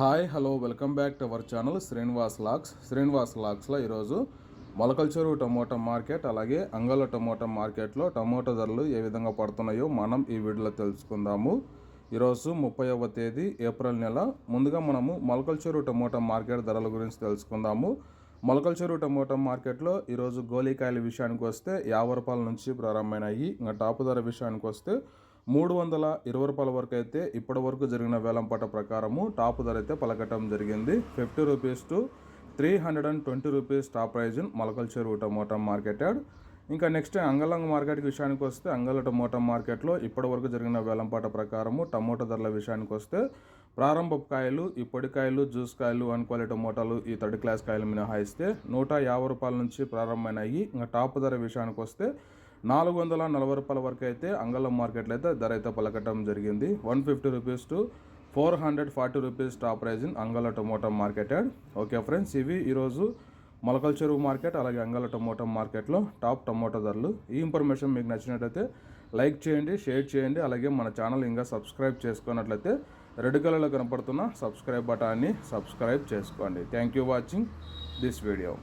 Hi hello welcome back to our channel Srinivas lakhs. Srinivas లాక్స్లో ఈరోజు Molakalacheruvu tomato market అలాగే అంగళ tomato మార్కెట్లో టమోటా ధరలు ఏ విధంగా పడుతున్నాయో మనం ఈ వీడియోలో తెలుసుకుందాము. ఈరోజు ముప్పైవ తేదీ ఏప్రిల్ నెల. ముందుగా మనము మొలకల్చెరు టమోటా మార్కెట్ ధరల గురించి తెలుసుకుందాము. మొలకల్చెరు టమోటా మార్కెట్లో ఈరోజు గోలీకాయల విషయానికి వస్తే యాభై రూపాయల నుంచి ప్రారంభమైనాయి. ఇంకా టాపు ధర విషయానికి వస్తే మూడు వందల ఇరవై రూపాయల వరకు అయితే ఇప్పటి వరకు జరిగిన వేలంపాట ప్రకారము టాప్ ధర అయితే పలకటం జరిగింది. Fifty rupees to three hundred and twenty rupees top price in చెరువు టమోటా మార్కెటెడ్ ఇంకా నెక్స్ట్ అంగలంగ మార్కెట్ విషయానికి వస్తే అంగళ టమోటా మార్కెట్లో ఇప్పటి వరకు జరిగిన వేలంపాట ప్రకారము టమోటా ధరల విషయానికి వస్తే ప్రారంభపు కాయలు ఈ పొడికాయలు జ్యూస్ కాయలు వన్ క్వాలిటీ టమోటాలు ఈ థర్డ్ క్లాస్ కాయలు మినహాయిస్తే నూట యాభై రూపాయల నుంచి ప్రారంభమైనాయి. ఇంకా టాప్ ధర విషయానికి వస్తే నాలుగు వందల నలభై రూపాయల వరకు అయితే అంగళం మార్కెట్లో అయితే ధర అయితే పలకటం జరిగింది. One fifty rupees to four hundred forty rupees top price in Angalla tomato market yard okay friends ఇవి ఈరోజు మొలకల చెరువు మార్కెట్ అలాగే అంగళ టొమాటో మార్కెట్లో టాప్ టొమాటో ధరలు. ఈ ఇన్ఫర్మేషన్ మీకు నచ్చినట్లయితే లైక్ చేయండి షేర్ చేయండి అలాగే మన ఛానల్ ఇంకా సబ్స్క్రైబ్ చేసుకున్నట్లయితే రెడ్ కలర్లో కనపడుతున్న సబ్స్క్రైబ్ బటాన్ని సబ్స్క్రైబ్ చేసుకోండి. Thank you watching this video.